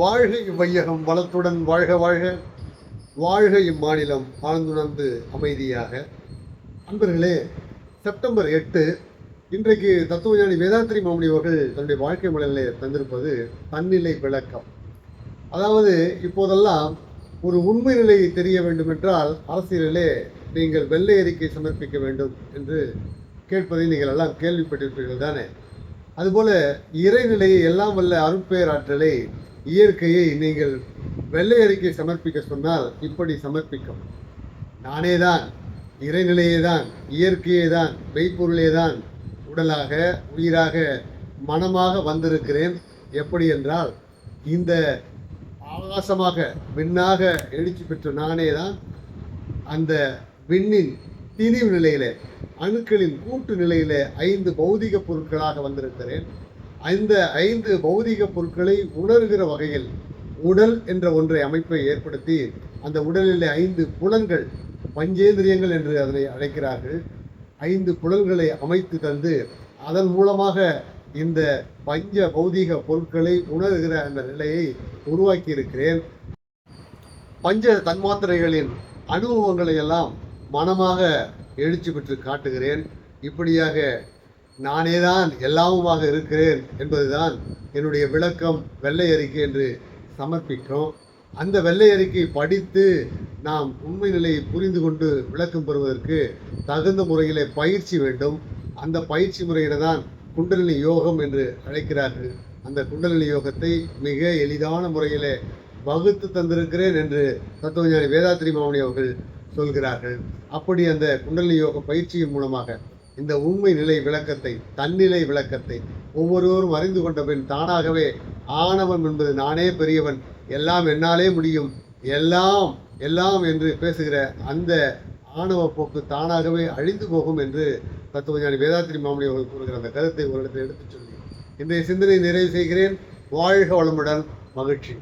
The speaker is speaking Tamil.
வாழ்க இவ்வையகம் வளத்துடன் வாழ்க வாழ்க. வாழ்க இம்மாநிலம் ஆழ்ந்துணர்ந்து அமைதியாக. அன்பர்களே செப்டம்பர் எட்டு இன்றைக்கு தத்துவஞானி வேதாத்திரி மாமணி அவர்கள் தன்னுடைய வாழ்க்கை முறையிலே தந்திருப்பது தன்னிலை விளக்கம். அதாவது இப்போதெல்லாம் ஒரு உண்மை நிலை தெரிய வேண்டுமென்றால் அரசியலிலே நீங்கள் வெள்ளை அறிக்கை சமர்ப்பிக்க வேண்டும் என்று கேட்பதை நீங்கள் எல்லாம் கேள்விப்பட்டிருப்பீர்கள் தானே அதுபோல இறைநிலையை எல்லாம் வல்ல அருட்பேராற்றலை இயற்கையை நீங்கள் வெள்ளை அறிக்கை சமர்ப்பிக்க சொன்னால் இப்படி சமர்ப்பிக்கும். நானே தான் இறைநிலையே தான் இயற்கையே தான் மெய்ப்பொருளே தான் உடலாக உயிராக மனமாக வந்திருக்கிறேன். எப்படி என்றால் இந்த ஆகாசமாக விண்ணாக எழுச்சி பெற்ற நானே தான் அந்த விண்ணின் திணிவு நிலையிலே அணுக்களின் கூட்டு நிலையிலே ஐந்து பௌதிக பொருட்களாக வந்திருக்கிறேன். அந்த ஐந்து பௌதிக பொருட்களை உணர்கிற வகையில் உடல் என்ற ஒன்றை அமைப்பை ஏற்படுத்தி அந்த உடலிலே ஐந்து புலன்கள் பஞ்சேந்திரியங்கள் என்று அதனை அழைக்கிறார்கள். ஐந்து புலன்களை அமைத்து தந்து அதன் மூலமாக இந்த பஞ்ச பௌதிக பொருட்களை உணர்கிற அந்த நிலையை உருவாக்கி இருக்கிறேன் பஞ்ச தன்மாத்திரைகளின் அனுபவங்களை எல்லாம் மனமாக எழுச்சி பெற்று காட்டுகிறேன். இப்படியாக நானே தான் எல்லாமுமாக இருக்கிறேன் என்பதுதான் என்னுடைய விளக்கம் வெள்ளை அறிக்கை என்று சமர்ப்பிக்கிறோம். அந்த வெள்ளை அறிக்கை படித்து நாம் உண்மை நிலையை புரிந்து கொண்டு விளக்கம் பெறுவதற்கு தகுந்த முறையிலே பயிற்சி வேண்டும். அந்த பயிற்சி முறையில தான் குண்டலினி யோகம் என்று அழைக்கிறார்கள். அந்த குண்டலினி யோகத்தை மிக எளிதான முறையிலே வகுத்து தந்திருக்கிறேன் என்று தத்துவஞானி வேதாத்திரி மாமணி அவர்கள் சொல்கிறார்கள். அப்படி அந்த குண்டலி யோக பயிற்சியின் மூலமாக இந்த உண்மை நிலை விளக்கத்தை தன்னிலை விளக்கத்தை ஒவ்வொருவரும் அறிந்து கொண்ட பின் தானாகவே ஆணவம் என்பது நானே பெரியவன் எல்லாம் என்னாலே முடியும் எல்லாம் எல்லாம் என்று பேசுகிற அந்த ஆணவ போக்கு தானாகவே அழிந்து போகும் என்று தத்துவஞானி வேதாத்திரி மாமணி அவர்கள் கூறுகிற அந்த கருத்தை ஒரு இடத்தில் எடுத்துச் சொல்லி இன்றைய சிந்தனை நிறைவு செய்கிறேன். வாழ்க வளமுடன் மகிழ்ச்சி.